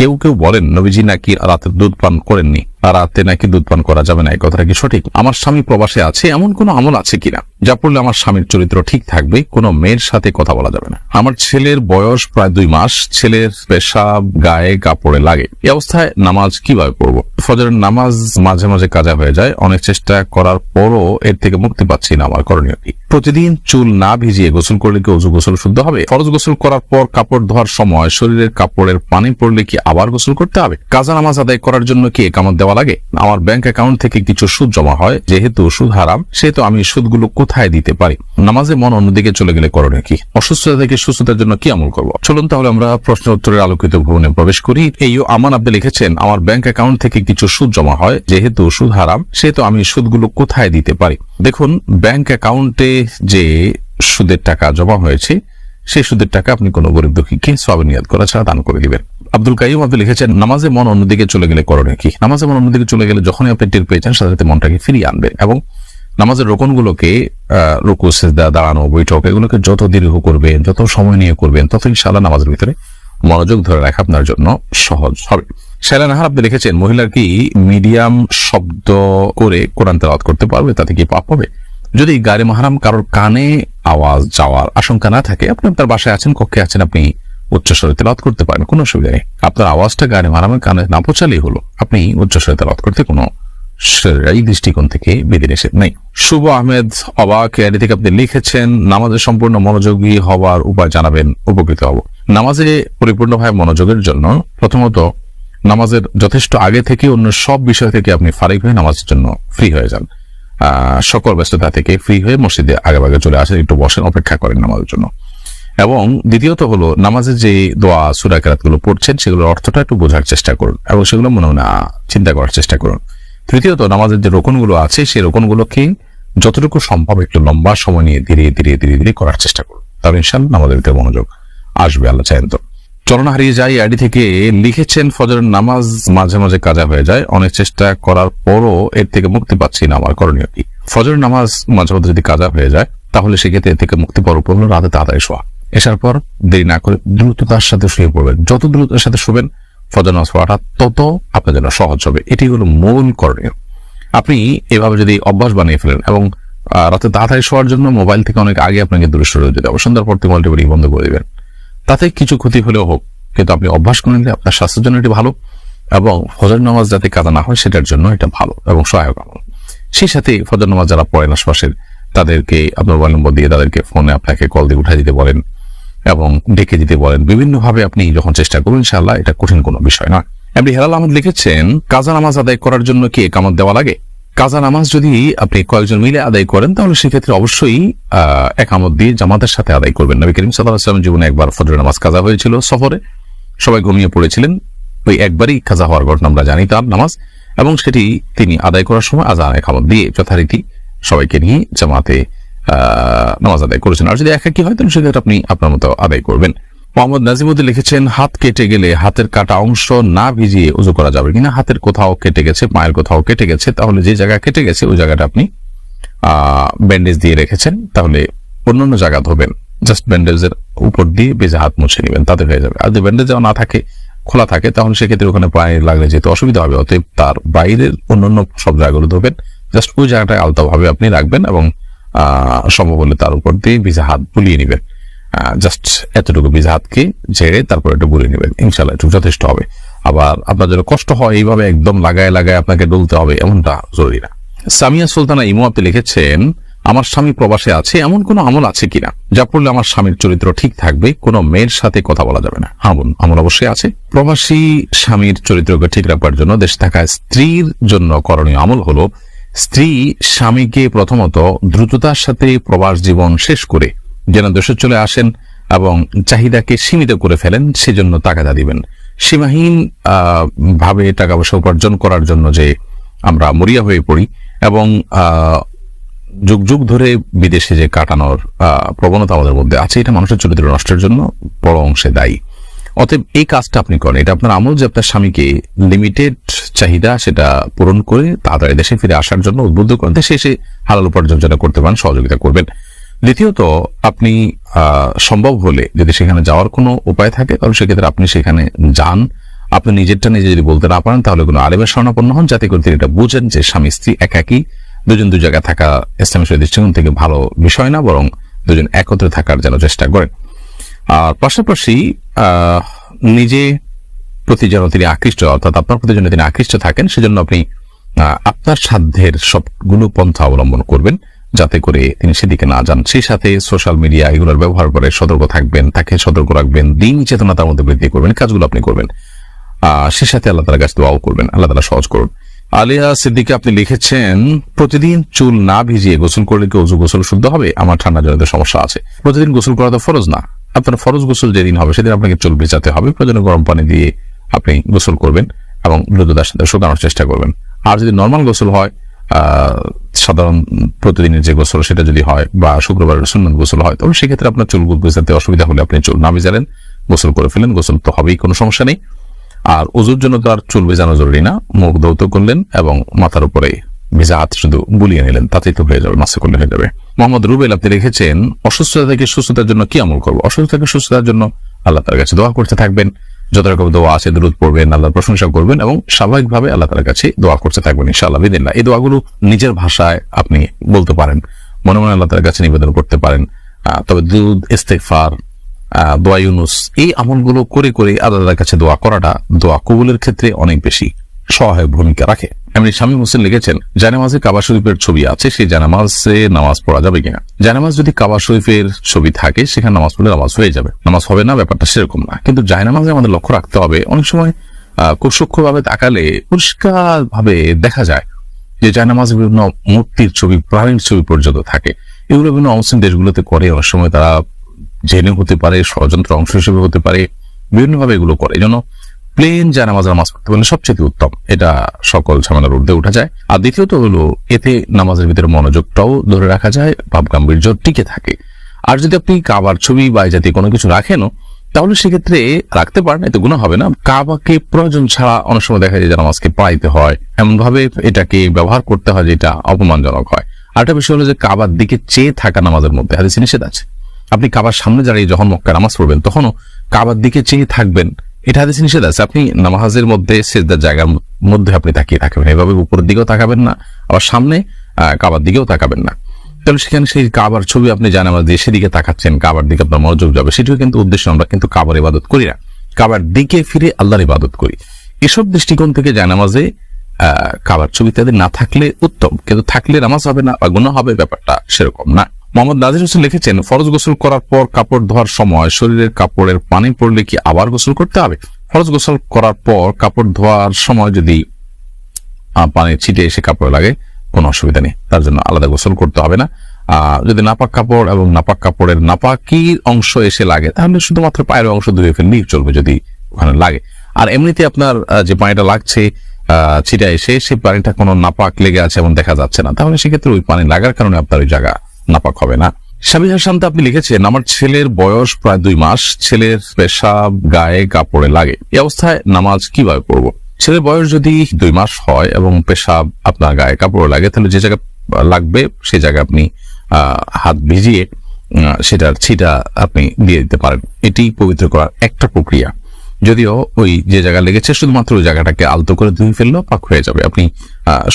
কেউ কেউ বলেন, নবীজি নাকি রাতে দুধ পান করেননি। রাতে নাকি দুধ পান করা যাবে না, এই কথাটা কি সঠিক? আমার স্বামী প্রবাসে আছে, এমন কোনো আমল আছে কিনা? যা পড়লে আমার স্বামীর চরিত্র ঠিক থাকবে, কোনো মেয়ের সাথে কথা বলা যাবে না। আমার ছেলের বয়স প্রায় দুই মাস, ছেলের পেশাব গায়ে কাপড়ে লাগে। এই অবস্থায় নামাজ কীভাবে পড়ব? ফজরের নামাজ মাঝে মাঝে কাজা হয়ে যায়, অনেক চেষ্টা করার পরও এর থেকে মুক্তি পাচ্ছি না আমার করণীয় কি প্রতিদিন চুল না ভিজিয়ে গোসল করলে কি অজু গোসল শুদ্ধ হবে? ফরজ গোসল করার পর কাপড় ধোয়ার সময় শরীরের কাপড়ের পানি পড়লে কি আবার গোসল করতে হবে? কাজা নামাজ আদায় করার জন্য কি একামত দেওয়া লাগে? আমার ব্যাংক অ্যাকাউন্ট থেকে কিছু সুদ জমা হয়, যেহেতু সুদ হারাম, সেহেতু আমি সুদগুলো কোথায় দিতে পারি? নামাজে মন অন্যদিকে চলে গেলে করণীয় কি? অসুস্থতা থেকে সুস্থতার জন্য কি আমল করব? চলুন তাহলে আমরা প্রশ্ন উত্তরের আলোকিত ভবনে প্রবেশ করি। এই আমান আপনি লিখেছেন, আমার ব্যাংক অ্যাকাউন্ট থেকে কিছু সুদ জমা হয়, যেহেতু সুদ হারাম, সেহেতু আমি সুদগুলো কোথায় দিতে পারি? দেখুন ব্যাংক অ্যাকাউন্টে যে সুদের টাকা জমা হয়েছে, সেই সুদের টাকা আপনি কোনো গরিব দুঃখীকে সবানিয়াদ করা ছাড়া দান করে দিবেন। আব্দুল কাইম আপনি লিখেছেন, নামাজে মন অন্যদিকে চলে গেলে করণীয় কি? নামাজে মন অন্যদিকে চলে গেলে যখনই আপনি টের পেয়েছেন সাথে সাথে মনটাকে ফিরিয়ে আনবেন এবং নামাজের রোকনগুলোকে রুকু, সেজদা, দাঁড়ানো, বৈঠক, এগুলোকে যত দীর্ঘ করবেন, যত সময় নিয়ে করবেন তত ইনশাআল্লাহ নামাজের ভিতরে মনোযোগ ধরে রাখা আপনার জন্য সহজ হবে। শাইলা নাহার আপনি লিখেছেন মহিলার কি মিডিয়াম শব্দ করে কোরআন তেলাওয়াত করতে পারবে? তাতে কি পাপ হবে? যদি গাড়ি মাহারাম কারোর কানে আওয়াজ যাওয়ার আশঙ্কা না থাকে, আপনি আপনার বাসায় আছেন, কক্ষে আছেন, আপনি উচ্চস্বরে তেলাওয়াত করতে পারেন, কোনো অসুবিধা নেই। আপনার আওয়াজটা গাড়ি মাহারামের কানে না পৌঁছালেই হলো। আপনি উচ্চস্বরে তেলাওয়াত করতে কোনো এই দৃষ্টিকোণ থেকে বিধি নিষেধ নেই। শুভ আহমেদ অবাক এর থেকে আপনি লিখেছেন, নামাজে সম্পূর্ণ মনোযোগী হওয়ার উপায় জানাবেন, উপকৃত হব। নামাজে পরিপূর্ণভাবে মনোযোগের জন্য প্রথমত নামাজের যথেষ্ট আগে থেকে অন্য সব বিষয় থেকে আপনি ফারিক হয়ে নামাজের জন্য ফ্রি হয়ে যান। সকল ব্যস্ততা থেকে ফ্রি হয়ে মসজিদে আগে আগে চলে আসেন, একটু বসেন, অপেক্ষা করেন নামাজের জন্য। এবং দ্বিতীয়ত হলো নামাজের যে দোয়া সুরাকারাতগুলো পড়ছেন, সেগুলোর অর্থটা একটু বোঝার চেষ্টা করুন এবং সেগুলো মনে মনে চিন্তা করার চেষ্টা করুন। তৃতীয়ত, নামাজের যে রোকনগুলো আছে, সেই রোকনগুলোকে যতটুকু সম্ভব একটু লম্বা সময় নিয়ে ধীরে ধীরে ধীরে ধীরে করার চেষ্টা করুন। তাহলে ইনশাল্লাহ নামাজের মনোযোগ আসবে, আল্লাহ চাইন চলন হারিয়ে যায় আইডি থেকে। লিখেছেন ফজরের নামাজ মাঝে মাঝে কাজা হয়ে যায়। অনেক চেষ্টা করার পরও এর থেকে মুক্তি পাচ্ছি না আমার করণীয় কি? ফজরের নামাজ মাঝে মাঝে যদি কাজা হয়ে যায়, তাহলে সেক্ষেত্রে এর থেকে মুক্তি পাওয়ার উপর রাতে তাড়াতাড়ি শোয়া। এসার পর দেরি না করে দ্রুততার সাথে শুয়ে পড়বেন। যত দ্রুততার সাথে শুবেন ফজর নামাজ পড়াটা তত আপনার জন্য সহজ হবে। এটি হলো মূল করণীয়। আপনি এভাবে যদি অভ্যাস বানিয়ে ফেলেন এবং রাতে তাড়াতাড়ি শোয়ার জন্য মোবাইল থেকে অনেক আগে আপনাকে দূরে সরে যেতে হবে। সন্ধ্যার পর মোবাইলটি বন্ধ করে দিবেন। তাতে কিছু ক্ষতি হলেও হোক, কিন্তু আপনি অভ্যাস করে নিলে আপনার স্বাস্থ্যের জন্য এটি ভালো এবং ফজর নামাজ যাতে কাদা না হয়, সেটার জন্য এটা ভালো এবং সহায়ক আমল। সেই সাথে ফজর নামাজ যারা পড়েন আশপাশের তাদেরকে আপনার মোবাইল নম্বর দিয়ে তাদেরকে ফোনে আপনাকে কল দিয়ে উঠাই দিতে বলেন এবং ডেকে দিতে বলেন। বিভিন্নভাবে আপনি যখন চেষ্টা করুন ইনশাআল্লাহ এটা কঠিন কোনো বিষয় নয়। এমনি হেলাল আহমদ লিখেছেন, কাজা নামাজ আদায় করার জন্য কি একামত দেওয়া লাগে? কাজা নামাজ যদি আপনি কয়েকজন মিলে আদায় করেন, তাহলে সেক্ষেত্রে অবশ্যই একামত দিয়ে জামাতের সাথে আদায় করবেন। নবী করিম সাল্লাহ জীবনে একবার ফজর নামাজ কাজা হয়েছিল সফরে। সবাই ঘুমিয়ে পড়েছিলেন। ওই একবারই কাজা হওয়ার ঘটনা আমরা জানি তার নামাজ। এবং সেটি তিনি আদায় করার সময় আজান, একামত দিয়ে যথারীতি সবাইকে নিয়ে জামাতে নামাজ আদায় করেছেন। আর যদি একাকি হয়, তাহলে সেক্ষেত্রে আপনি আপনার মতো আদায় করবেন। মোহাম্মদ নাজিমুদ্দিন লিখেছেন, হাত কেটে গেলে হাতের কাটা অংশ না ভিজিয়ে উজু করা যাবে কিনা? হাতের কোথাও কেটে গেছে, পায়ের কোথাও কেটে গেছে, তাহলে যে জায়গা কেটে গেছে, ওই জায়গাটা আপনি ব্যান্ডেজ দিয়ে রেখেছেন, তাহলে অন্যান্য জায়গা ধোবেন। জাস্ট ব্যান্ডেজের উপর দিয়ে বেজে হাত মুছে নেবেন, তাতে হয়ে যাবে। আর যদি ব্যান্ডেজ না থাকে, খোলা থাকে, তাহলে সেক্ষেত্রে ওখানে পায়ে লাগলে যেতে অসুবিধা হবে। অতএব তার বাইরের অন্যান্য সব জায়গাগুলো ধোবেন জাস্ট ওই জায়গাটায় আলতাভাবে আপনি রাখবেন এবং সম্ভব হলে তার উপর দিয়ে ভিজা হাত বুলিয়ে নেবেন। জাস্ট এতটুকু ভিজা হাতকে ঝেড়ে তারপর একটু বুলিয়ে নেবেন। ইনশাল্লাহ একটু যথেষ্ট হবে। আবার আপনার জন্য কষ্ট হয় এইভাবে একদম লাগায় লাগায় আপনাকে ডলতে হবে এমনটা জরুরি না। সামিয়া সুলতানা ইমো আপনি লিখেছেন আমার স্বামী প্রবাসে আছে এমন কোনো আমল আছে কিনা? যা পড়লে আমার স্বামীর চরিত্র ঠিক থাকবে কোনো মেয়ের সাথে কথা বলা যাবে না। হ্যাঁ বোন, আমল অবশ্যই আছে। প্রবাসী স্বামীর চরিত্রকে ঠিক রাখবার জন্য দেশ থাকা স্ত্রীর জন্য করণীয় আমল হলো স্ত্রী স্বামীকে প্রথমত দ্রুততার সাথে প্রবাস জীবন শেষ করে যেন দেশে চলে আসেন এবং চাহিদাকে সীমিত করে ফেলেন, সেজন্য তাগাদা দিবেন। সীমাহীন ভাবে টাকা পয়সা উপার্জন করার জন্য যে আমরা মরিয়া হয়ে পড়ি এবং যুগ যুগ ধরে বিদেশে যে কাটানোর প্রবণতা আমাদের মধ্যে আছে, এটা মানুষের চরিত্র নষ্টের জন্য বড় অংশে দায়ী। অতএব এই কাজটা আপনি করেন, এটা আপনার আমল যে আপনার স্বামীকে লিমিটেড চাহিদা সেটা পূরণ করে, তাড়াতাড়ি দেশে ফিরে আসার জন্য উদ্বুদ্ধ করেন দেশে এসে হালাল উপার্জন যেন করতে পারেন, সহযোগিতা করবেন। দ্বিতীয়ত, আপনি সম্ভব হলে যদি সেখানে যাওয়ার কোনো উপায় থাকে, তাহলে সেক্ষেত্রে আপনি সেখানে যান। আপনি নিজেরটা নিজে যদি বলতে না পারেন, তাহলে কোনো আলেমের স্বর্ণাপন্ন হন। যাতে করে তিনি এটা বুঝেন যে স্বামী, স্ত্রী একাকি, দুজন দু জায়গায় থাকা ইসলামের দৃষ্টিকোণ থেকে ভালো বিষয় না, বরং দুজন একত্রে থাকার যেন চেষ্টা করেন। আর পাশাপাশি নিজে প্রতি যেন তিনি আকৃষ্ট, অর্থাৎ আপনার প্রতি যেন তিনি আকৃষ্ট থাকেন, সেজন্য আপনি আপনার সাধ্যের সবগুলো পন্থা অবলম্বন করবেন। যাতে করে তিনি সেদিকে না যান। সেই সাথে সোশ্যাল মিডিয়া এগুলোর ব্যবহার করে সতর্ক থাকবেন, তাকে সতর্ক রাখবেন, দিন চেতনা তার মধ্যে বৃদ্ধি করবেন, কাজগুলো আপনি করবেন। আহ সে সাথে আল্লাহ তালার কাছে দোয়াও করবেন। আল্লাহ তালা সহজ করুন। আলিয়া সিদ্দিকে, আপনি লিখেছেন, প্রতিদিন চুল না ভিজিয়ে গোসল করলে কি অজু গোসল শুদ্ধ হবে? আমার ঠান্ডা জনিত সমস্যা আছে। প্রতিদিন গোসল করা তো ফরজ না। আপনার ফরজ গোসল যেদিন হবে, সেদিন আপনাকে চুল ভেজাতে হবে। প্রয়োজনে গরম পানি দিয়ে আপনি গোসল করবেন এবং দ্রুততার সাথে শুকানোর চেষ্টা করবেন। আর যদি নর্মাল গোসল হয় সাধারণ প্রতিদিনের যে গোসল সেটা যদি হয় বা শুক্রবারের সুন্নত গোসল হয়, তবে সেক্ষেত্রে আপনার চুল ভেজাতে অসুবিধা হলে আপনি চুল না ভেজালেন গোসল করে ফেলেন, গোসল তো হবেই, কোনো সমস্যা নেই। আর ওজুর জন্য তো আর চুল ভেজানো জরুরি না, মুখ দৌত করলেন এবং মাথার উপরে ভেজা হাত শুধু বুলিয়ে নিলেন, তাতেই তো হয়ে যাবে, মাসে করলে হয়ে যাবে। মোহাম্মদ রুবেল, আপনি রেখেছেন, অসুস্থতা থেকে সুস্থতার জন্য কি আমল করব? অসুস্থতা থেকে সুস্থতার জন্য আল্লাহ তার কাছে দোয়া করতে থাকবেন। যত রকম দোয়া আছে দূরত পড়বেন আল্লাহর প্রশংসা করবেন এবং স্বাভাবিকভাবে আল্লাহ তার কাছে দোয়া করতে থাকবেন ইনশাআল্লাহ বিদিল্লাহ এই দোয়াগুলো নিজের ভাষায় আপনি বলতে পারেন। মনে মনে আল্লাহ তার কাছে নিবেদন করতে পারেন। তবে দুধ ইস্তেকফার আহ, দোয়া ইউনুস এই আমলগুলো করে করে আল্লাহর কাছে দোয়া করাটা দোয়া কবুলের ক্ষেত্রে অনেক বেশি সহায়ক ভূমিকা রাখে। এমনি স্বামী হোসেন লিখেছেন, জানামাজে কাবা শরীফের ছবি আছে, সেই জানামাজে নামাজ পড়া যাবে কিনা? জানামাজ যদি কাবা শরীফের ছবি থাকে, সেখানে নামাজ পড়লে নামাজ হয়ে যাবে। নামাজ হবে না, ব্যাপারটা সেরকম না। কিন্তু জায়নামাজে আমাদের লক্ষ্য রাখতে হবে, অনেক সময় খুব সূক্ষ্মভাবে তাকালে পরিষ্কার ভাবে দেখা যায় যে জায়নামাজে বিভিন্ন মূর্তির ছবি, প্রাণীর ছবি পর্যন্ত থাকে। এগুলো বিভিন্ন অমুসলিম দেশগুলোতে করে, অনেক সময় তারা জেনে হতে পারে, ষড়যন্ত্র অংশ হিসেবে হতে পারে, বিভিন্নভাবে এগুলো করে। এই প্লেন জানামাজ নামাজ পড়তে পারলে সবচেয়ে উত্তম। এটা সকল ঝামেলার ঊর্ধ্বে উঠা যায়। আর দ্বিতীয়ত হলো, এতে নামাজের ভিতরে মনোযোগটাও ধরে রাখা যায় ভাব গাম্ভীর্য টিকে থাকে। আর যদি আপনি কাবার ছবি বা জাতীয় কোনো কিছু রাখেনও, তাহলে সেক্ষেত্রে রাখতে পারেন, এতে গুণ হবে না। কাবাকে প্রয়োজন ছাড়া অনেক সময় দেখা যায় যে নামাজকে পাইতে হয়। এমনভাবে এটাকে ব্যবহার করতে হয় যেটা অপমানজনক হয়। আরেকটা বিষয় হলো যে কাবার দিকে চেয়ে থাকা নামাজের মধ্যে হাদিসে নিষেধ আছে। আপনি কাবার সামনে দাঁড়িয়ে যখন মক্কা নামাজ পড়বেন, তখনও কাবার দিকে চেয়ে থাকবেন। এটা হাদিসে নিষেধ আছে। আপনি নামাজের মধ্যে সেজদার জায়গার মধ্যে আপনি তাকিয়ে থাকবেন এভাবে উপরের দিকেও তাকাবেন না, আবার সামনে কাবার দিকেও তাকাবেন না। তাহলে সেখানে সেই কাবার ছবি আপনি জানামাজ দিয়ে সেদিকে তাকাচ্ছেন, কাবার দিকে আপনার মনোযোগ যাবে। সেটিও কিন্তু উদ্দেশ্য, আমরা কিন্তু কাবার ইবাদত করি না। কাবার দিকে ফিরে আল্লাহর ইবাদত করি। এসব দৃষ্টিকোণ থেকে জানামাজে কাবার ছবি তাদের না থাকলে উত্তম। কিন্তু থাকলে নামাজ হবে না, বা গুণা হবে, ব্যাপারটা সেরকম না। মোহাম্মদ নাজির হোসেন লিখেছেন, ফরজ গোসল করার পর কাপড় ধোয়ার সময় শরীরের কাপড়ের পানি পড়লে কি আবার গোসল করতে হবে? ফরজ গোসল করার পর কাপড় ধোয়ার সময় যদি পানি ছিটে এসে কাপড়ে লাগে, কোনো অসুবিধা নেই। তার জন্য আলাদা গোসল করতে হবে না। যদি নাপাক কাপড় এবং নাপাক কাপড়ের নাপাকির অংশ এসে লাগে, তাহলে শুধুমাত্র পায়ের অংশ ধুয়ে ফেললেই চলবে যদি ওখানে লাগে। আর এমনিতে আপনার যে পানিটা লাগছে ছিটা এসে সেই পানিটা কোনো নাপাক লেগে আছে এমন দেখা যাচ্ছে না। তাহলে সেক্ষেত্রে ওই পানি লাগার কারণে আপনার ওই জায়গা নাপাক হবে না। সাবিহা শান্ত আপনি লিখেছেন, আমার ছেলের বয়স প্রায় দুই মাস, ছেলের পেশাব গায়ে কাপড়ে লাগে। এই অবস্থায় নামাজ কীভাবে পড়ব? ছেলের বয়স যদি দুই মাস হয় এবং পেশাব আপনার গায়ে কাপড়ে লাগে, তাহলে যে জায়গা লাগবে, সে জায়গায় আপনি হাত ভিজিয়ে সেটার ছিটা আপনি দিয়ে দিতে পারেন। এটি পবিত্র করার একটা প্রক্রিয়া। যদিও ওই যে জায়গা লেগেছে, শুধুমাত্র ওই জায়গাটাকে আলতো করে ধুয়ে ফেলল, পাক হয়ে যাবে। আপনি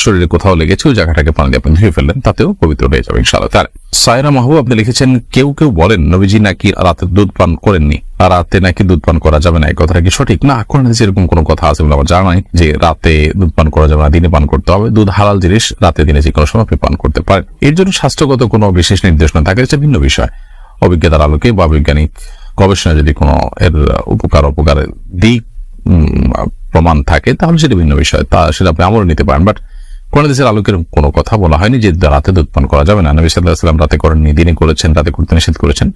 শরীরে কোথাও লেগেছে, ওই জায়গাটাকে পানি দিয়ে আপনি ধুয়ে ফেললেন, তাতেও পবিত্র হয়ে যাবে ইনশাআল্লাহ। তার সায়রা মাহবুব, আপনি লিখেছেন, কেউ কেউ বলেন, নবীজি নাকি রাতে দুধ পান করেননি? রাতে নাকি দুধ পান করা যাবে না, এই কথাটা কি সঠিক? না, কোরআনে এরকম কোনো কথা আছে বলে আমার জানা নাই যে রাতে দুধ পান করা যাবে না, দিনে পান করতে হবে। দুধ হালাল জিনিস, রাতে দিনে যে কোনো সময় আপনি পান করতে পারেন। এর জন্য স্বাস্থ্যগত কোনো বিশেষ নির্দেশনা থাকে, এটা ভিন্ন বিষয়। অভিজ্ঞতার আলোকে বা বৈজ্ঞানিক গবেষণা যদি কোনো এর উপকার অপকারের দিক প্রমাণ থাকে, তাহলে সেটা ভিন্ন বিষয়। তা সেটা আপনি আমলে নিতে পারেন। বাট কোন দেশের আলোকের কোনো কথা বলা হয়নি যে রাতে পান করা যাবে না। নবী সাল্লাহ সাল্লাম রাতে করেননি, দিনে করেছেন, রাতে করতে নিষেধ করেছেন।